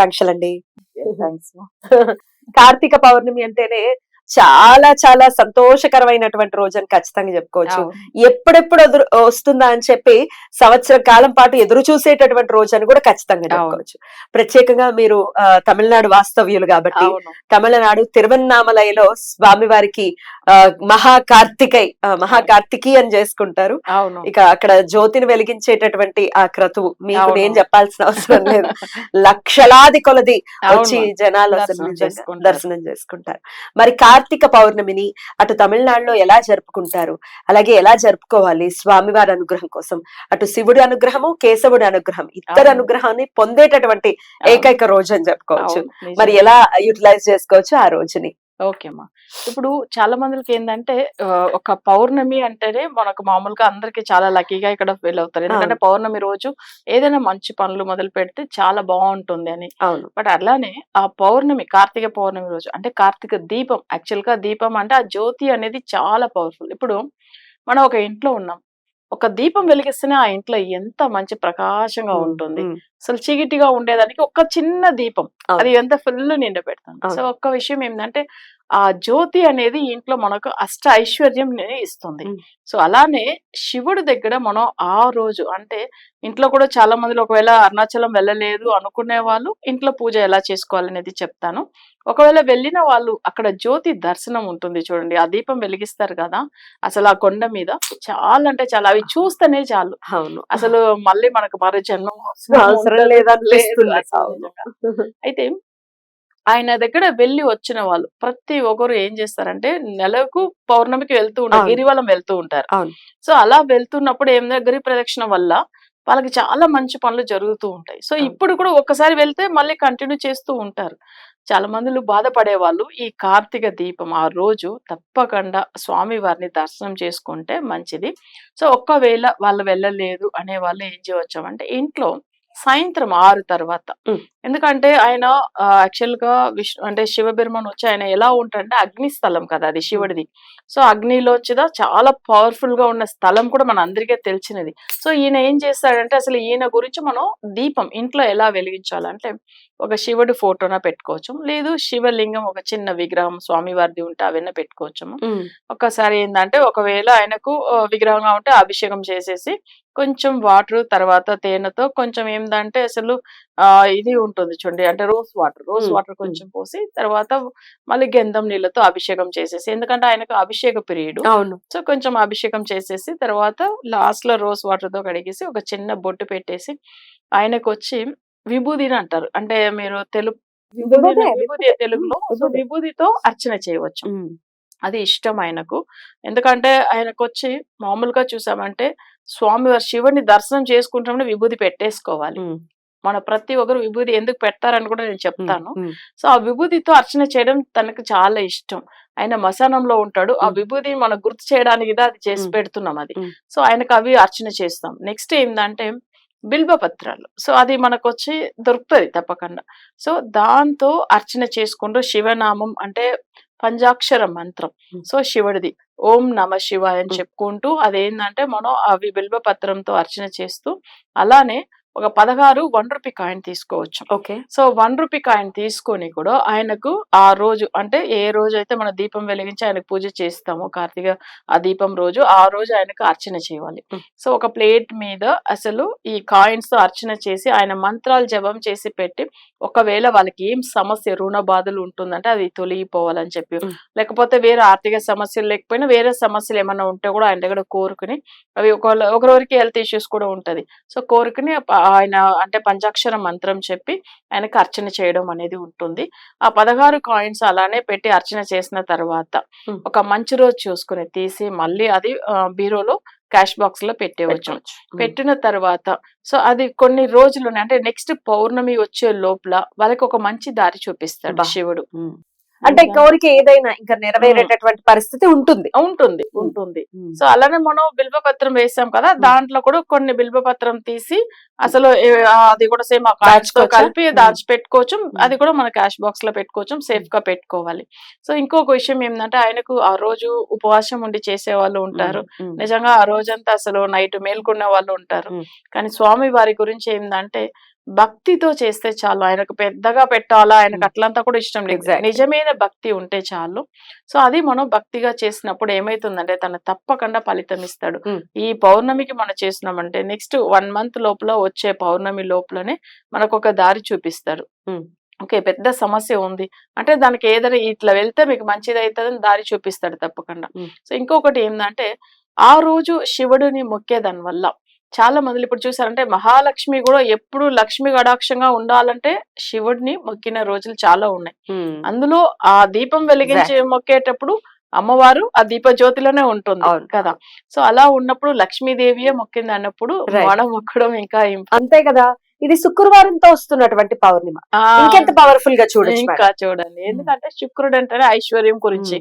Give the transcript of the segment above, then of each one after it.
మా కార్తీక పౌర్ణమి అంటేనే చాలా చాలా సంతోషకరమైనటువంటి రోజు అని ఖచ్చితంగా చెప్పుకోవచ్చు. ఎప్పుడెప్పుడు వస్తుందా అని చెప్పి సంవత్సర కాలం పాటు ఎదురు చూసేటటువంటి రోజు అని కూడా ఖచ్చితంగా చెప్పుకోవచ్చు. ప్రత్యేకంగా మీరు ఆ, తమిళనాడు వాస్తవ్యులు కాబట్టి తమిళనాడు తిరువన్నామలయలో స్వామివారికి ఆ, మహా కార్తికై ఆ, మహా కార్తికి అని చేసుకుంటారు. ఇక అక్కడ జ్యోతిని వెలిగించేటటువంటి ఆ క్రతువు. మీకు. నేను చెప్పాల్సిన అవసరం లేదు. లక్షలాది కొలది వచ్చి. జనాలు దర్శనం చేసుకుంటారు. దర్శనం చేసుకుంటారు. మరి కార్తీక పౌర్ణమిని అటు తమిళనాడులో ఎలా జరుపుకుంటారు? అలాగే ఎలా జరుపుకోవాలి స్వామివారి అనుగ్రహం కోసం? అటు శివుడి అనుగ్రహము కేశవుడి అనుగ్రహం ఇద్దరు. అనుగ్రహాన్ని పొందేటటువంటి ఏకైక రోజు అని చెప్పుకోవచ్చు. మరి ఎలా యూటిలైజ్ చేసుకోవచ్చు ఆ రోజుని? ఓకే అమ్మా. ఇప్పుడు చాలా మందికి ఏంటంటే ఒక పౌర్ణమి అంటేనే మనకు మామూలుగా అందరికి చాలా లక్కీగా ఇక్కడ ఫీల్ అవుతారు. ఎందుకంటే పౌర్ణమి రోజు ఏదైనా మంచి పనులు మొదలు పెడితే చాలా బాగుంటుంది అని. అవును. బట్ అలానే ఆ పౌర్ణమి కార్తీక పౌర్ణమి రోజు అంటే కార్తీక దీపం యాక్చువల్గా దీపం అంటే ఆ జ్యోతి అనేది చాలా పవర్ఫుల్. ఇప్పుడు మనం ఒక ఇంట్లో ఉన్నాం. ఒక దీపం వెలిగిస్తేనే ఆ ఇంట్లో ఎంత మంచి ప్రకాశంగా ఉంటుంది అసలు చీకటిగా ఉండేదానికి ఒక చిన్న దీపం. అది ఎంత ఫుల్ నిండా పెడతాం అవును. సో ఒక్క విషయం ఏంటంటే ఆ జ్యోతి అనేది ఇంట్లో మనకు అష్ట ఐశ్వర్యం ఇస్తుంది. సో అలానే శివుడి దగ్గర మనం ఆ రోజు అంటే ఇంట్లో కూడా చాలా మందిలో ఒకవేళ అరుణాచలం వెళ్ళలేదు అనుకునే వాళ్ళు ఇంట్లో పూజ ఎలా చేసుకోవాలనేది చెప్తాను ఒకవేళ వెళ్ళిన వాళ్ళు అక్కడ జ్యోతి దర్శనం ఉంటుంది చూడండి ఆ దీపం వెలిగిస్తారు కదా అసలు ఆ కొండ మీద చాలా అంటే చాలా అవి చూస్తేనే చాలు అవును అసలు మళ్ళీ మనకు మరో జన్మ అవసరం లేదనిపిస్తుంది. అవును. అయితే ఆయన దగ్గర వెళ్ళి వచ్చిన వాళ్ళు ప్రతి ఒక్కరు ఏం చేస్తారంటే నెలకు పౌర్ణమికి వెళ్తూ ఉంటారు. గిరివలం వెళ్తూ ఉంటారు. సో అలా వెళ్తున్నప్పుడు ఏం గిరి ప్రదక్షిణ వల్ల వాళ్ళకి చాలా మంచి పనులు జరుగుతూ ఉంటాయి. సో. ఇప్పుడు కూడా ఒక్కసారి వెళ్తే మళ్ళీ కంటిన్యూ చేస్తూ ఉంటారు. చాలా మందిలు బాధపడే వాళ్ళు ఈ కార్తీక దీపం ఆ రోజు తప్పకుండా స్వామి వారిని దర్శనం చేసుకుంటే మంచిది. సో ఒక్కవేళ వాళ్ళు వెళ్ళలేదు అనే వాళ్ళు ఏం చేయవచ్చామంటే ఇంట్లో సాయంత్రం ఆరు తర్వాత. ఎందుకంటే ఆయన యాక్చువల్గా విష్ణు అంటే శివబెర్మన్ వచ్చి ఆయన ఎలా ఉంటాడంటే అగ్ని స్థలం కదా అది శివుడిది. సో అగ్నిలో వచ్చిదా చాలా పవర్ఫుల్గా ఉన్న స్థలం కూడా మన అందరికీ తెలిసినది. సో ఈయన ఏం చేస్తాడంటే అసలు ఈయన గురించి మనం దీపం ఇంట్లో ఎలా వెలిగించాలంటే ఒక శివుడి ఫోటోన పెట్టుకోవచ్చు. లేదు శివలింగం ఒక చిన్న విగ్రహం స్వామివారిది ఉంటే అవన్నీ పెట్టుకోవచ్చు ఉమ్, ఒక్కసారి ఏంటంటే ఒకవేళ ఆయనకు విగ్రహంగా ఉంటే అభిషేకం చేసేసి కొంచెం వాటర్ తర్వాత తేనెతో కొంచెం ఏంటంటే అసలు ఆ ఇది ఉంటుంది చూడండి. అంటే రోజ్ వాటర్ రోజ్. వాటర్ కొంచెం పోసి తర్వాత మళ్ళీ గంధం నీళ్ళతో అభిషేకం చేసేసి ఎందుకంటే ఆయనకు అభిషేక పీరియడ్. అవును. సో కొంచెం అభిషేకం చేసేసి తర్వాత లాస్ట్లో రోజ్ వాటర్తో కడిగేసి ఒక చిన్న బొట్టు పెట్టేసి ఆయనకు వచ్చి విభూదిని అంటారు. అంటే మీరు తెలుగు విభూదే, తెలుగులో. విభూదితో అర్చన చేయవచ్చు. అది ఇష్టం ఆయనకు. ఎందుకంటే ఆయనకు వచ్చి మామూలుగా చూసామంటే స్వామివారి శివుని దర్శనం చేసుకుంటామని విభూది పెట్టేసుకోవాలి. మన ప్రతి ఒక్కరు విభూది ఎందుకు పెడతారని కూడా నేను చెప్తాను. సో ఆ విభూతితో అర్చన చేయడం తనకు చాలా ఇష్టం. ఆయన మశానంలో ఉంటాడు. ఆ మ్మ్. విభూతి మనం గుర్తు చేయడానికి అది చేసి. పెడుతున్నాం అది. సో ఆయనకు అవి అర్చన చేస్తాం. నెక్స్ట్ ఏంటంటే బిల్వ పత్రాలు. సో అది మనకు వచ్చి దొరుకుతుంది తప్పకుండా. సో దాంతో అర్చన చేసుకుంటూ శివనామం అంటే పంచాక్షర మంత్రం. సో శివుడిది ఓం నమ శివాయ అని. చెప్పుకుంటూ అదేంటంటే మనం అవి బిల్వ పత్రంతో అర్చన చేస్తూ అలానే ఒక పదహారు వన్ రూపీ కాయిన్ తీసుకోవచ్చు. Okay. So one rupee coin తీసుకొని కూడా ఆయనకు ఆ రోజు అంటే ఏ రోజు అయితే మన దీపం వెలిగించి ఆయనకు పూజ చేస్తామో కార్తీక ఆ దీపం రోజు ఆ రోజు ఆయనకు అర్చన చేయాలి. సో ఒక ప్లేట్ మీద అసలు ఈ కాయిన్స్తో అర్చన చేసి ఆయన మంత్రాలు జపం చేసి పెట్టి ఒకవేళ వాళ్ళకి ఏం సమస్య రుణ బాధలు ఉంటుందంటే అది తొలగిపోవాలని చెప్పి. లేకపోతే వేరే ఆర్థిక సమస్యలు లేకపోయినా వేరే సమస్యలు ఏమైనా ఉంటే కూడా ఆయన దగ్గర కోరుకుని అవి ఒక ఒకరికి హెల్త్ ఇష్యూస్ కూడా ఉంటది. సో కోరుకుని ఆయన అంటే పంచాక్షర మంత్రం చెప్పి ఆయనకు అర్చన చేయడం అనేది ఉంటుంది ఆ పదహారు కాయిన్స్ అలానే పెట్టి అర్చన చేసిన తర్వాత. ఒక మంచి రోజు చూసుకుని తీసి మళ్ళీ అది బీరోలో క్యాష్ బాక్స్లో పెట్టేవచ్చు. పెట్టిన తర్వాత సో అది కొన్ని రోజులు అంటే నెక్స్ట్ పౌర్ణమి వచ్చే లోపల వాళ్ళకి ఒక మంచి దారి చూపిస్తాడు. శివుడు. అంటే కోరిక ఏదైనా ఇంకా నెరవేరేటటువంటి పరిస్థితి ఉంటుంది. ఉంటుంది. ఉంటుంది. సో అలానే మనం బిల్వపత్రం వేసాం కదా దాంట్లో కూడా కొన్ని బిల్వపత్రం తీసి అసలు అది కూడా సేమ్? కలిపి. దాచి పెట్టుకోవచ్చు అది కూడా మన క్యాష్ బాక్స్లో పెట్టుకోవచ్చు సేఫ్గా పెట్టుకోవాలి. సో ఇంకొక విషయం ఏంటంటే ఆయనకు ఆ రోజు ఉపవాసం ఉండి చేసే వాళ్ళు ఉంటారు. నిజంగా ఆ రోజంతా అసలు నైట్ మేల్కొనే వాళ్ళు ఉంటారు. కానీ స్వామి వారి గురించి ఏంటంటే భక్తితో చేస్తే చాలు ఆయనకు పెద్దగా పెట్టాలా ఆయనకు. అట్లంతా కూడా ఇష్టం లేదు. నిజమైన భక్తి ఉంటే చాలు సో అది మనం భక్తిగా చేసినప్పుడు ఏమైతుందంటే తను తప్పకుండా ఫలితం ఇస్తాడు. ఈ పౌర్ణమికి మనం చేసినామంటే నెక్స్ట్ వన్ మంత్ లోపల వచ్చే పౌర్ణమి లోపలనే మనకు ఒక దారి చూపిస్తాడు ఉమ్. ఓకే పెద్ద సమస్య ఉంది అంటే దానికి ఏదైనా ఇట్లా వెళ్తే మీకు మంచిది అవుతుందని దారి చూపిస్తాడు తప్పకుండా. సో ఇంకొకటి ఏంటంటే ఆ రోజు శివుడిని మొక్కేదాని వల్ల చాలా మంది ఇప్పుడు చూసారంటే మహాలక్ష్మి కూడా ఎప్పుడు లక్ష్మి గడాక్షంగా ఉండాలంటే శివుడిని మొక్కిన రోజులు చాలా ఉన్నాయి. అందులో ఆ దీపం వెలిగించి మొక్కేటప్పుడు అమ్మవారు ఆ దీప జ్యోతిలోనే ఉంటుంది. కదా సో అలా ఉన్నప్పుడు లక్ష్మీదేవియే మొక్కింది అన్నప్పుడు. మనం మొక్కడం ఇంకా అంతే కదా ఇది శుక్రవారంతో వస్తున్నటువంటి పౌర్ణిమ. ఇంకెంత పవర్ఫుల్గా చూడొచ్చు ఇంకా చూడండి. ఎందుకంటే శుక్రుడు అంటేనే ఐశ్వర్యం గురించి.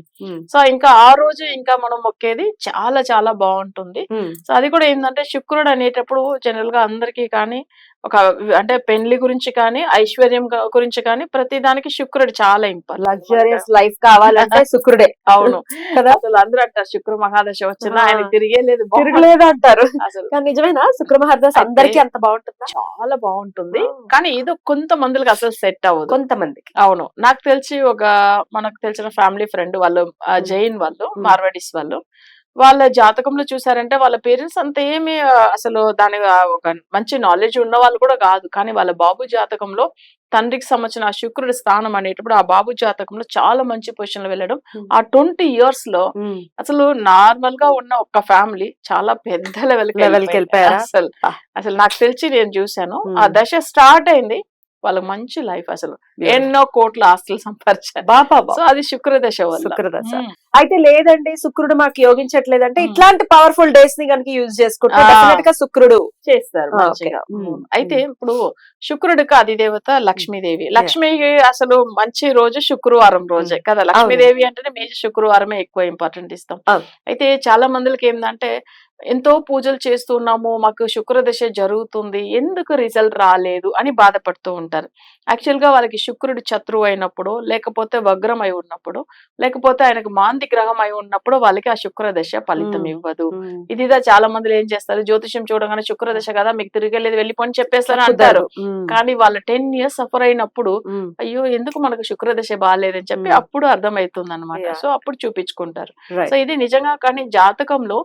సో ఇంకా ఆ రోజు ఇంకా మనం మొక్కేది చాలా చాలా బాగుంటుంది. సో అది కూడా ఏంటంటే శుక్రుడు అనేటప్పుడు జనరల్గా అందరికీ కానీ ఒక అంటే పెళ్ళి గురించి కానీ ఐశ్వర్యం గురించి కానీ ప్రతి దానికి శుక్రుడు చాలా ఇంపార్టెంట్ లగ్జరియస్ లైఫ్ కావాలంటే శుక్రుడే. అవును. కదా? అసలు అందరూ అంటారు శుక్ర మహాదశ వచ్చినా. ఆయన తిరిగే లేదు బాగుంది. తిరగలేదు అంటారు. కానీ నిజమేనా? శుక్ర మహాదశ అందరికీ అంత బాగుంటుందా? చాలా బాగుంటుంది. కానీ ఇది కొంతమందికి అసలు సెట్ అవ్వదు. కొంతమందికి. అవును. నాకు తెలిసి ఒక మనకు తెలిసిన ఫ్యామిలీ ఫ్రెండ్ వాళ్ళు. జైన్ వాళ్ళు. మార్వాడీస్ వాళ్ళు వాళ్ళ జాతకంలో చూసారంటే వాళ్ళ పేరెంట్స్ అంత ఏమి అసలు దాని ఒక మంచి నాలెడ్జ్ ఉన్న వాళ్ళు కూడా కాదు కానీ వాళ్ళ బాబు జాతకంలో తండ్రికి సంబంధించిన ఆ శుక్రుడి స్థానం అనేటప్పుడు ఆ బాబు జాతకంలో చాలా మంచి పొజిషన్లో వెళ్ళడం. ఆ ట్వంటీ ఇయర్స్లో. అసలు నార్మల్గా ఉన్న ఒక ఫ్యామిలీ చాలా పెద్ద లెవెల్కి వెళ్ళిపోయారా? అసలు. అసలు నాకు తెలిసి నేను చూశాను. ఆ దశ స్టార్ట్ అయింది వాళ్ళకి మంచి లైఫ్ అసలు ఎన్నో కోట్ల ఆస్తులు సంపాదించారు బాబా సో అది శుక్రదశ మ్. అయితే లేదండి శుక్రుడు మాకు యోగించట్లేదంటే ఉమ్. ఇట్లాంటి పవర్ఫుల్ డేస్ని కనుక యూజ్ చేసుకుంటే ఆ. డెఫినెట్గా శుక్రుడు చేస్తారు. అయితే ఇప్పుడు శుక్రుడికి అధిదేవత లక్ష్మీదేవి. లక్ష్మికి అసలు మంచి రోజు శుక్రవారం రోజే కదా. లక్ష్మీదేవి అంటేనే మేజ శుక్రవారమే ఎక్కువ ఇంపార్టెంట్ ఇస్తాం. అయితే చాలా మందికి ఏంటంటే ఎంతో పూజలు చేస్తున్నాము మాకు శుక్రదశ జరుగుతుంది ఎందుకు రిజల్ట్ రాలేదు అని బాధపడుతూ ఉంటారు. యాక్చువల్గా వాళ్ళకి శుక్రుడు శత్రువు అయినప్పుడు లేకపోతే వగ్రం అయి ఉన్నప్పుడు లేకపోతే ఆయనకు మాంది గ్రహం అయి ఉన్నప్పుడు వాళ్ళకి ఆ శుక్రదశ ఫలితం. ఇవ్వదు ఇదిదా చాలా మంది ఏం చేస్తారు జ్యోతిష్యం చూడగానే శుక్రదశ కదా మీకు తిరిగేలేదు వెళ్ళిపోని చెప్పేస్తారు అంటారు. కానీ వాళ్ళ టెన్ ఇయర్స్ సఫర్ అయినప్పుడు. అయ్యో ఎందుకు మనకు శుక్రదశ బాగాలేదని చెప్పి. అప్పుడు అర్థమవుతుంది అనమాట. సో అప్పుడు చూపించుకుంటారు. సో ఇది నిజంగా కానీ జాతకంలో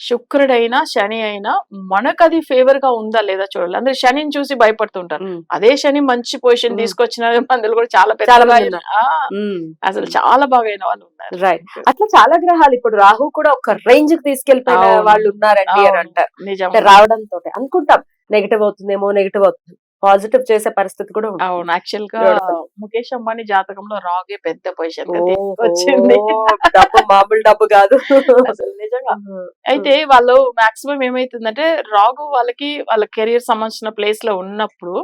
శుక్రుడైనా శని అయినా మనకు అది ఫేవర్గా ఉందా లేదా చూడాలి అందరు శనిని చూసి భయపడుతుంటారు. అదే శని మంచి పొజిషన్. తీసుకొచ్చిన మందులు కూడా చాలా పెద్ద. అసలు చాలా బాగా అయిన వాళ్ళు ఉన్నారు రైట్ అట్లా చాలా గ్రహాలు ఇప్పుడు రాహు కూడా ఒక రేంజ్కి తీసుకెళ్ళిపోయిన. వాళ్ళు ఉన్నారండి అని. అంటారు రావడంతో అనుకుంటాం నెగిటివ్ అవుతుందేమో నెగిటివ్ అవుతుంది పాజిటివ్ చేసే పరిస్థితి కూడా అవును. యాక్చువల్గా. ముఖేష్ అంబానీ జాతకంలో రాగే పెద్ద పొజిషన్ వచ్చింది డబ్బు మామూలు డబ్బు కాదు. నిజంగా. అయితే వాళ్ళు మాక్సిమం ఏమైతుందంటే రాగు వాళ్ళకి వాళ్ళ కెరియర్ సంబంధించిన ప్లేస్లో ఉన్నప్పుడు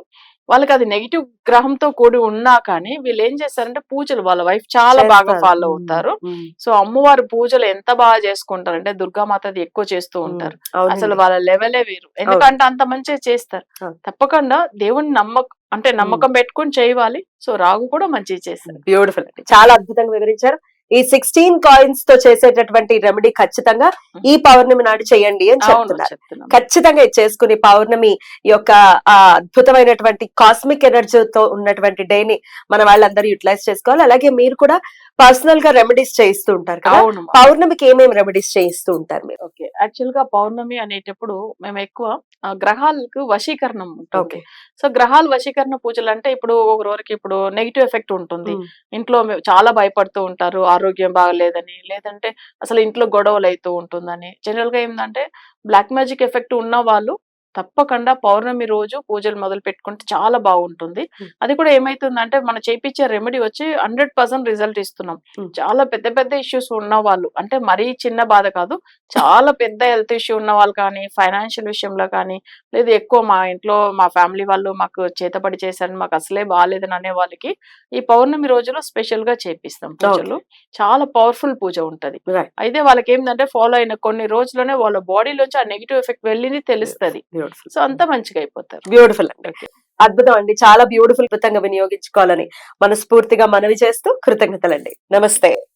వాళ్ళకి అది నెగిటివ్ గ్రహంతో కూడి ఉన్నా కానీ వీళ్ళు ఏం చేస్తారంటే పూజలు వాళ్ళ వైఫ్ చాలా బాగా. ఫాలో అవుతారు. సో అమ్మవారి పూజలు ఎంత బాగా చేసుకుంటారు అంటే దుర్గామాతది ఎక్కువ చేస్తూ ఉంటారు. అసలు వాళ్ళ లెవెలే వేరు. ఎందుకంటే అంత మంచిగా చేస్తారు. తప్పకుండా దేవుని నమ్మకం అంటే నమ్మకం పెట్టుకొని చేయాలి. సో రాగు కూడా మంచిగా చేస్తారు. బ్యూటిఫుల్ అండి. చాలా అద్భుతంగా వివరించారు. ఈ సిక్స్టీన్ కాయిన్స్తో చేసేటటువంటి రెమెడీ ఖచ్చితంగా ఈ పౌర్ణమి నాడు చేయండి అని చెప్తున్నారు. ఖచ్చితంగా ఇది చేసుకుని పౌర్ణమి యొక్క ఆ అద్భుతమైనటువంటి కాస్మిక్ ఎనర్జీతో ఉన్నటువంటి డే ని మన వాళ్ళందరూ యూటిలైజ్ చేసుకోవాలి. అలాగే మీరు కూడా పర్సనల్గా రెమెడీస్ చేయిస్తూ ఉంటారు కదా. పౌర్ణమికి ఏమేమి రెమెడీస్ చేయిస్తూ ఉంటారు మీరు? ఓకే యాక్చువల్గా పౌర్ణమి అనేటప్పుడు మేము ఎక్కువ గ్రహాలకు వశీకరణం ఉంటుంది. ఓకే. సో గ్రహాలు వశీకరణ పూజలు అంటే ఇప్పుడు ఒకరికి ఇప్పుడు నెగిటివ్ ఎఫెక్ట్ ఉంటుంది. ఇంట్లో చాలా భయపడుతూ ఉంటారు ఆరోగ్యం బాగలేదని. లేదంటే అసలు ఇంట్లో గొడవలు అవుతూ ఉంటుందని. జనరల్గా ఏంటంటే బ్లాక్ మ్యాజిక్ ఎఫెక్ట్ ఉన్న వాళ్ళు తప్పకుండా పౌర్ణమి రోజు పూజలు మొదలు పెట్టుకుంటే చాలా బాగుంటుంది. అది కూడా ఏమైతుందంటే మనం చేపించే రెమెడీ వచ్చి హండ్రెడ్ పర్సెంట్ రిజల్ట్ ఇస్తున్నాం. చాలా పెద్ద పెద్ద ఇష్యూస్ ఉన్న వాళ్ళు అంటే మరీ చిన్న బాధ కాదు చాలా పెద్ద హెల్త్ ఇష్యూ ఉన్న వాళ్ళు కానీ ఫైనాన్షియల్ విషయంలో కానీ లేదు ఎక్కువ మా ఇంట్లో మా ఫ్యామిలీ వాళ్ళు మాకు చేతపడి చేశారు మాకు అసలే బాగాలేదని అనే వాళ్ళకి ఈ పౌర్ణమి రోజులో స్పెషల్గా చేపిస్తాం పూజలు. చాలా పవర్ఫుల్ పూజ ఉంటది. అయితే వాళ్ళకి ఏంటంటే ఫాలో అయిన కొన్ని రోజుల్లోనే వాళ్ళ బాడీలోంచి ఆ నెగిటివ్ ఎఫెక్ట్ వెళ్ళింది తెలుస్తది. సో అంతా మంచిగా అయిపోతారు. బ్యూటిఫుల్ అండి. అద్భుతం అండి. చాలా బ్యూటిఫుల్ కృతంగా వినియోగించుకోవాలని మనస్ఫూర్తిగా మనవి చేస్తూ కృతజ్ఞతలండి. నమస్తే.